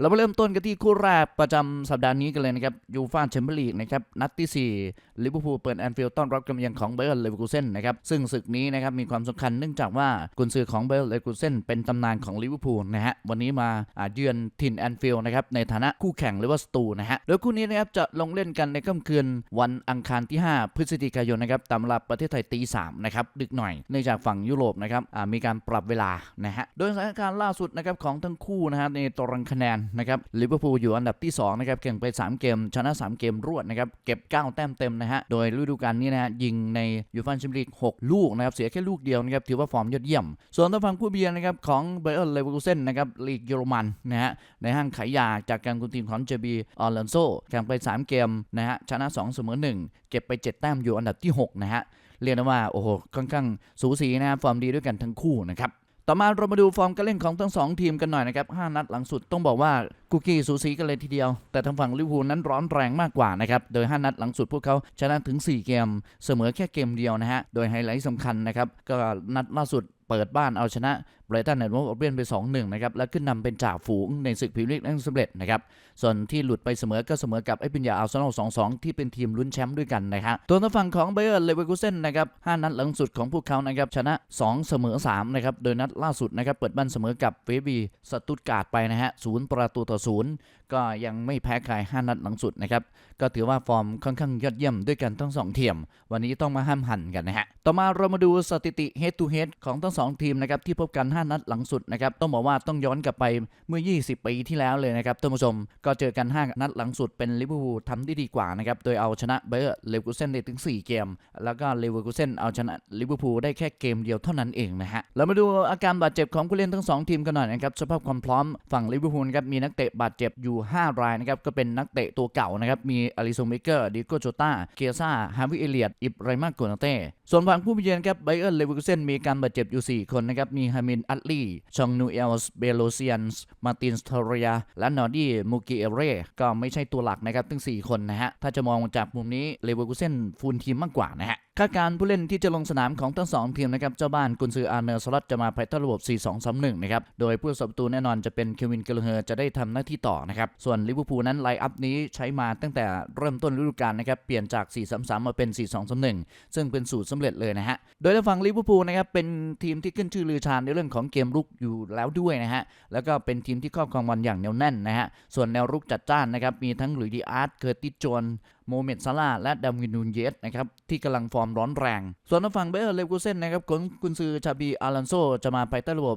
เรามาเริ่มต้นกันที่คู่แรกประจำสัปดาห์นี้กันเลยนะครับยูฟ่าแชมเปี้ยนลีกนะครับนัดที่ 4 ลิเวอร์พูลเปิดแอนฟิลด์ต้อนรับกำยังของเบอร์เลเวอร์คูเซนนะครับซึ่งศึกนี้นะครับมีความสำคัญเนื่องจากว่ากุนซือของเบอร์เลเวอร์คูเซนเป็นตำนานของลิเวอร์พูลนะฮะวันนี้มาเยือนถิ่นแอนฟิลด์นะครับในฐานะคู่แข่งหรือว่าสตูนะฮะโดยคู่นี้นะครับจะลงเล่นกันในค่ำคืนวันอังคารที่ 5 พฤศจิกายนนะครับตามเวลาประเทศไทยตีสามนะครับดึกหน่อยเนื่องจากฝั่งยุโรปนะครับมีการปรับเวลานะฮะโดยสถานการณ์ล่าสุดนะครับของทั้งคู่นะฮะในตารางคะแนนนะครับลิเวอร์พูลอยู่อันดับที่2นะครับแข่งไป 3 เกม ชนะ 3 เกมรวดนะครับเก็บ 9 แต้มเต็มนะฮะโดยฤดูกาลนี้นะฮะยิงในยูฟ่าแชมเปี้ยนลีก6ลูกนะครับเสียแค่ลูกเดียวนะครับถือว่าฟอร์มยอดเยี่ยม ส่วนทางฝั่งผู้เบียร์นะครับของเบอร์เลเวอร์คูเซนนะครับลีกเยอรมันนะฮะในห้างขายยาจากการคุมทีมของเจบีออร์แลนโซแข่งไป 3 เกมนะฮะชนะ 2 เสมอ 1 เก็บไป 7 แต้มอยู่อันดับที่ 6 นะฮะเรียกได้ว่าโอ้โหค่อนข้างสูสีนะฮะฟอร์มดีด้วยกันทั้งคู่นะครับ ต่อมาเรามาดูฟอร์มการเล่นของทั้งสองทีมกันหน่อยนะครับ5นัดหลังสุดต้องบอกว่ากุกกี้สูสีกันเลยทีเดียว แต่ทางฝั่งลิเวอร์พูลนั้นร้อนแรงมากกว่านะครับ โดย 5 นัดหลังสุดพวกเขาชนะถึง 4 เกม เสมอแค่เกมเดียวนะฮะ โดยไฮไลท์สำคัญนะครับ ก็นัดล่าสุดเปิดบ้านเอาชนะ ไบรตันแอนด์วอลเบียนไป 2-1 นะครับ และขึ้นนำเป็นจ่าฝูงในศึกพรีเมียร์ลีกได้สำเร็จนะครับ ส่วนที่หลุดไปเสมอก็เสมอกับไอ้ปิญญาอัลเซนอล 2-2 ที่เป็นทีมลุ้นแชมป์ด้วยกันนะครับตัวทางฝั่งของเบเยอร์เลเวอร์คูเซนนะครับ5นัดหลังสุดของพวกเขานะครับชนะ 2 เสมอ 3 นะครับ โดยนัดล่าสุดนะครับเปิดบ้านเสมอกับเฟบีสตุตการ์ดไปนะฮะ0ประตูต่อ0ก็ยังไม่แพ้ใคร5นัดหลังสุดนะครับก็ถือว่าฟอร์มค่อนข้างยอดเยี่ยมด้วยกันทั้งสองทีมวันนี้ต้องมาห้ามหันกันนะฮะต่อมาเรามาดูสถิติ head to head ของทั้งสองทีมนะครับที่พบกัน5 นัดหลังสุดนะครับต้องบอกว่าต้องย้อนกลับไปเมื่อ 20 ปีที่แล้วเลยนะครับท่านผู้ชมก็เจอกัน 5 นัดหลังสุดเป็นลิเวอร์พูลทำได้ดีกว่านะครับโดยเอาชนะเบอร์เลเวอร์คูเซนได้ถึง 4 เกม แล้วก็เลเวอร์คูเซนเอาชนะลิเวอร์พูลได้แค่เกมเดียวเท่านั้นเองนะฮะเรามาดูอาการบาดเจ็บของผู้เล่นทั้งสองทีมกันหน่อยนะครับสภาพความพร้อมฝั่งลิเวอร์พูลครับมีนักเตะบาดเจ็บอยู่ 5 รายนะครับก็เป็นนักเตะตัวเก่านะครับมีอลิซงเบเกอร์ดิโกโจตาเกียซ่าฮาวิเอเลียดอิบไรมาโกนาเต้ส่วนฝั่งผู้เยือนครับไบเอิร์เลเวอร์คูเซนมีการบาดเจ็บอยู่ 4 คนนะครับมีฮามินอัตลีชองนูเอลส์เบโลเซียนส์มาตินสเทเรียและนอร์ดี้มูกิเอเร่ก็ไม่ใช่ตัวหลักนะครับทั้ง 4 คนนะฮะ ถ้าจะมองจากมุมนี้เลเวอร์คูเซนฟูลทีมมากกว่านะฮะ คาดการผู้เล่นที่จะลงสนามของทั้งสองทีมนะครับ เจ้าบ้านกุนซืออาร์เนอร์สล็อตจะมาภายใต้ระบบ 4-2-3-1 นะครับ โดยผู้สับประตูแน่นอนจะเป็นเควินเกลเฮอร์จะได้ทำหน้าที่ต่อนะครับ ส่วนลิเวอร์พูลนั้นไลน์อัพนี้ใช้มาตั้งแต่เริ่มต้นฤดูกาลนะครับ เปลี่ยนจาก 4-3-3 มาเป็น 4-2-3-1 ซึ่งเป็นสูตรสำเร็จเลยนะฮะ โดยทางฝั่งลิเวอร์พูลนะครับเป็นทีมที่ขึ้นชื่อลือชาในเรื่องของเกมรุกอยู่แล้วด้วยนะฮะ แล้วก็เป็นทีมที่ครอบครองบอลอย่างเหนียวแน่นนะฮะ ส่วนแนวรุกจัดจ้านนะครับมีทั้งหลุยดีอาร์ตเคอร์ติสโจน โมเมดซาลาและดาวินนูนเยสนะครับที่กำลังฟอร์มร้อนแรง ส่วนทางฝั่งเบอร์เลวกูเซนนะครับของกุนซือชาบีอารันโซจะมาภายใต้ระบบ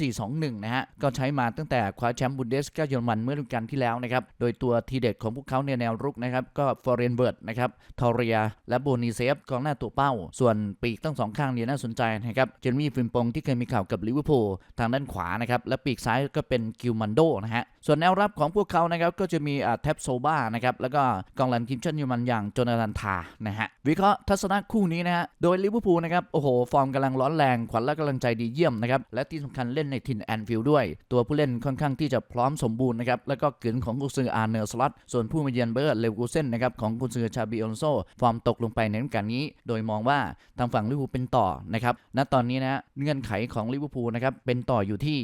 3-4-2-1 นะฮะ ก็ใช้มาตั้งแต่คว้าแชมป์บุนเดสกาเยอรมันเมื่อฤดูกาลที่แล้วนะครับ โดยตัวทีเด็ดของพวกเขาในแนวรุกนะครับ ก็ฟอร์เรนเบิร์ตนะครับทอเรียและโบนีเซฟกองหน้าตัวเป้า ส่วนปีกทั้งสองข้างเนี่ยน่าสนใจนะครับเจนมี่ฟิมปงที่เคยมีข่าวกับลิเวอร์พูลทางด้านขวานะครับและปีกซ้ายก็เป็นกิลมันโดนะฮะ ส่วนแนวรับของพวกเขานะครับก็จะมีแท็บโซบ้านะครับแล้วก็กองหลังทีมชาติเยอรมันอย่างโจนาธานทานะฮะวิเคราะห์ทัศนะคู่นี้นะฮะโดยลิเวอร์พูลนะครับโอ้โห ฟอร์มกำลังร้อนแรงขวัญและกำลังใจดีเยี่ยมนะครับและที่สำคัญเล่นในถิ่นแอนฟิลด์ด้วย ตัวผู้เล่นค่อนข้างที่จะพร้อมสมบูรณ์นะครับแล้วก็เกินของกุนซืออาร์เนอร์สล็อตส่วนผู้มาเยือนเบอร์เลวกูเซนนะครับของกุนซือชาบิออนโซฟอร์มตกลงไปในฤดูกาลนี้ โดยมองว่าทางฝั่งลิเวอร์พูลเป็นต่อนะครับณตอนนี้นะฮะเงื่อนไขของลิเวอร์พูลนะครับเป็นต่ออยู่ที่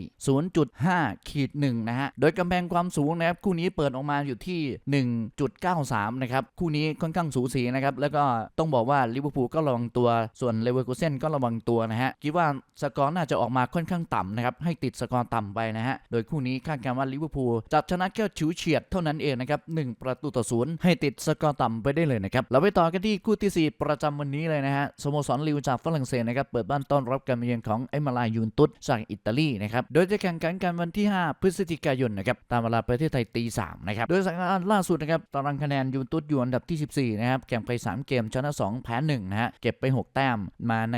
0.5ขีด1นะฮะโดยกำแพงความสูงนะครับคู่นี้เปิดออกมาอยู่ที่ 1.93 นะครับคู่นี้ค่อนข้างสูสีนะครับแล้วก็ต้องบอกว่าลิเวอร์พูลก็ระวังตัวส่วนเลเวอร์คูเซนก็ระวังตัวนะฮะคิดว่าสกอร์น่าจะออกมาค่อนข้างต่ำนะครับให้ติดสกอร์ต่ำไปนะฮะโดยคู่นี้คาดการณ์ว่าลิเวอร์พูลจะชนะแค่ฉิวเฉียดเท่านั้นเองนะครับ1ประตูต่อศูนย์ให้ติดสกอร์ต่ำไปได้เลยนะครับเราไปต่อกันที่คู่ที่ 4 ประจำวันนี้เลยนะฮะสโมสรลิวจากฝรั่งเศสนะครับเปิดบ้านต้อนรับการมาเยือนของไอมาลายูนตุสจากอิตาลีนะครับโดยจะแข่งขันกันวันที่ 5 พฤศจิกายนนะครับตามเวลาประเทศไทยตี3นะครับ โดยสถานการณ์ล่าสุดนะครับตารางคะแนนยูนตุสอยู่อันดับที่ 14 นะครับ แข่งไป 3 เกมชนะ 2 แพ้1นะฮะ เก็บไป 6 แต้มมาใน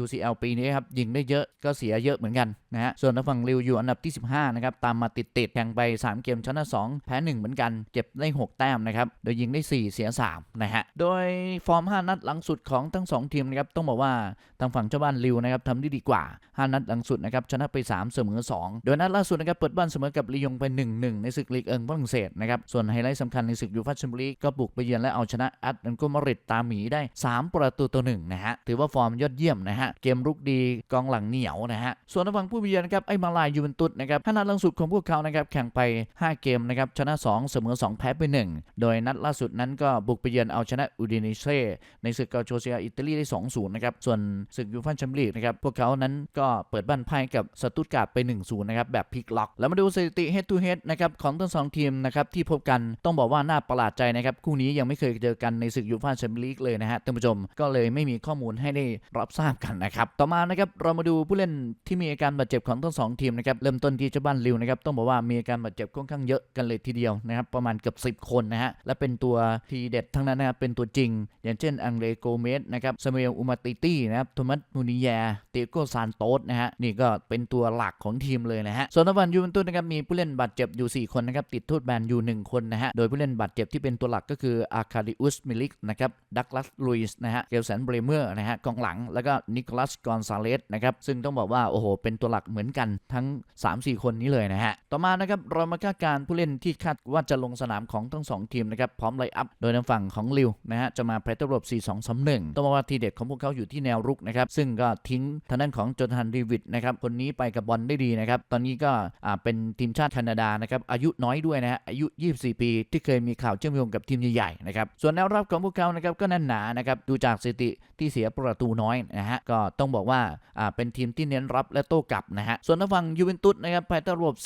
UCL ปีนี้ครับ ยิงได้เยอะก็เสียเยอะเหมือนกันนะฮะ ส่วนทางฝั่งลิวอยู่อันดับที่ 15 นะครับ ตามมาติดๆ แข่งไป 3 เกมชนะ 2 แพ้ 1 เหมือนกัน เก็บได้ 6 แต้มนะครับ โดยยิงได้ 4 เสีย 3 นะฮะ โดยฟอร์ม 5 นัดหลังสุดของทั้ง 2 ทีมนะครับ ต้องบอกว่าทางฝั่งเจ้าบ้านลิวนะครับทำได้ดีกว่า 5 นัดหลังสุดนะครับ ชนะไป 3 เสมอ 2 โดยนัดล่าสุดนะครับ เปิดบ้านเสมอกับลียงไป1-1 ในศึกลีกเอิงฝรั่งเศสนะครับ ส่วนไฮไลท์สำคัญในศึกยูฟ่าแชมเปี้ยนลีกก็บุกไปเยือนและเอาชนะอัตแลนโกมาริดตามหมีได้ 3 ประตูต่อหนึ่งนะฮะ ถือว่าฟอร์มยอดเยี่ยมนะฮะ เกมรุกดีกองหลังเหนียวนะฮะ ส่วนทางฝั่งผู้เยือนนะครับไอ้มาลายยูเวนตุสนะครับขนาดล่าสุดของพวกเขานะครับแข่งไป 5 เกมนะครับชนะ 2 เสมอ 2 แพ้ไป 1 โดยนัดล่าสุดนั้นก็บุกไปเยือนเอาชนะอูดิเนเซ่ในศึกกาโชเซียอิตาลีได้ 2-0 นะครับ ส่วนศึกยูฟ่าแชมเปี้ยนลีกนะครับพวกเขานั้นก็เปิดบ้านพ่กับสตุตการ์ดไป 1-0 นะครับแบบพลิกล็อก แล้วมาดูสถิติ head to head นะครับของทั้งสองทีมนะครับที่พบกันต้องบอกว่าน่าประหลาดใจนะครับคู่นี้ยังไม่เคยเจอกันในศึกยูฟ่าแชมเปี้ยนลีกเลยนะฮะท่านผู้ชมก็เลยไม่มีข้อมูลให้ได้รับทราบกันนะครับต่อมานะครับเรามาดูผู้เล่นที่มีอาการบาดเจ็บของทั้งสองทีมนะครับเริ่มต้นที่เจ้าบ้านลิวนะครับต้องบอกว่ามีอาการบาดเจ็บค่อนข้างเยอะกันเลยทีเดียวนะครับประมาณเกือบ10 คนนะฮะและเป็นตัวทีเด็ดทั้งนั้นนะครับเป็นตัวจริง อย่างเช่นอังเลโกเมสนะครับซามูเอลอุมาติตี้นะครับโทมัสมูนิยาเตโกซานโตสนะฮะนี่ก็เป็นตัวหลักของทีมเลยนะฮะส่วนทางฝั่งยูเวนตุสนะครับมีผู้เล่นบาดเจ็บอยู่ 4 คนนะครับติดโทษแบนอยู่ 1 คนนะฮะโดยผู้เล่นบาดเจ็บที่เป็นตัวหลักก็คืออาคาดิอุสมิลิกนะครับดักลัสลุยส์นะฮะเกลสันเบรเมอร์นะฮะกองหลัง แล้วก็นิโคลัสกอนซาเลสนะครับซึ่งต้องบอกว่าโอ้โหเป็นตัวหลักเหมือนกันทั้ง 3-4 คนนี้เลยนะฮะต่อมานะครับเรามาคาดการผู้เล่นที่คาดว่าจะลงสนามของทั้งสองทีมนะครับพร้อมไลอัพโดยทางฝั่งของลิวนะฮะจะมาแพทเทิร์ระบบ4-2-3-1ต้องบอกว่าทีเด็ดของพวกเขาอยู่ที่แนวรุกนะครับซึ่งก็ทิ้งทางด้านของโจนาธานดีวิดนะครับคนนี้ไปกับบอลได้ดีนะครับตอนนี้ก็อ่าเป็นทีมชาติแคนาดานะครับอายุน้อยด้วยนะฮะอายุ 24 ปี ที่เคยมีข่าวเชื่อมโยงกับทีมใหญ่ๆนะครับส่วนแนวรับของพวกเขานะครับก็แน่นหนานะครับดูจากสถิติที่เสียประตูน้อยนะฮะก็ต้องบอกว่าอ่าเป็นทีมที่เน้นรับและโต้กลับนะฮะส่วนทางฝั่งยูเวนตุสนะครับภายใต้ระบบ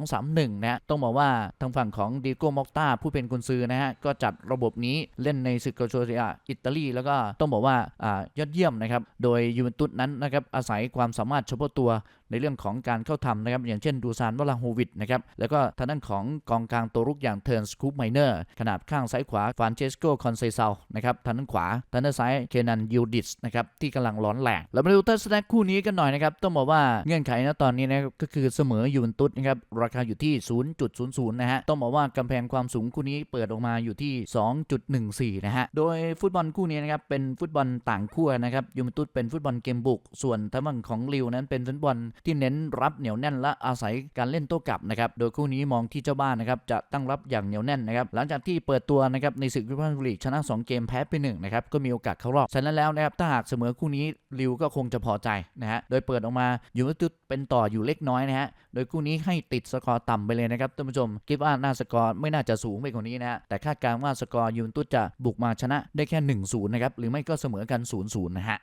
4-2-3-1 นะฮะต้องบอกว่าทางฝั่งของดิโก้มอกตาผู้เป็นกุนซือนะฮะก็จัดระบบนี้เล่นในศึกโกโชเซียอิตาลีแล้วก็ต้องบอกว่าอ่ายอดเยี่ยมนะครับโดยยูเวนตุสนั้นนะครับอาศัยความสามารถเฉพาะตัว ในเรื่องของการเข้าทำนะครับอย่างเช่นดูซานวลาโฮวิดนะครับแล้วก็ทางด้านของกองกลางตัวรุกอย่างเทิร์นสคูปไมเนอร์ขนาดข้างซ้ายขวาฟานเชสโกคอนเซซานะครับทางด้านขวาทางด้านซ้ายเคนันยูดิสนะครับที่กำลังร้อนแรงแล้วมาดูทัศนะคู่นี้กันหน่อยนะครับต้องบอกว่าเงื่อนไขนะตอนนี้นะก็คือเสมอยูเวนตุสนะครับราคาอยู่ที่ 0.00 นะฮะต้องบอกว่ากำแพงความสูงคู่นี้เปิดออกมาอยู่ที่ 2.14 นะฮะโดยฟุตบอลคู่นี้นะครับเป็นฟุตบอลต่างขั้วนะครับยูเวนตุสเป็นฟุตบอลเกมบุก ส่วนทางฝั่งของลิวนั้นเป็นฟุตบอลที่เน้นรับเหนียวแน่นและอาศัยการเล่นโต้กลับนะครับ โดยคู่นี้มองที่เจ้าบ้านนะครับจะตั้งรับอย่างเหนียวแน่นนะครับหลังจากที่เปิดตัวนะครับในศึกยูฟ่าแชมเปี้ยนลีกชนะ 2 เกมแพ้ไป1นะครับก็มีโอกาสเข้ารอบฉะนั้นแล้วนะครับถ้าหากเสมอคู่นี้ลิวก็คงจะพอใจนะฮะโดยเปิดออกมายูเวนตุสเป็นต่ออยู่เล็กน้อยนะฮะโดยคู่นี้ให้ติดสกอร์ต่ำไปเลยนะครับท่านผู้ชมคิดว่าหน้าสกอร์ไม่น่าจะสูงไปกว่านี้นะฮะแต่คาดการณ์ว่าสกอร์ยูเวนตุสจะบุกมาชนะได้แค่ 1-0 นะครับหรือไม่ก็เสมอกัน 0-0 นะฮะ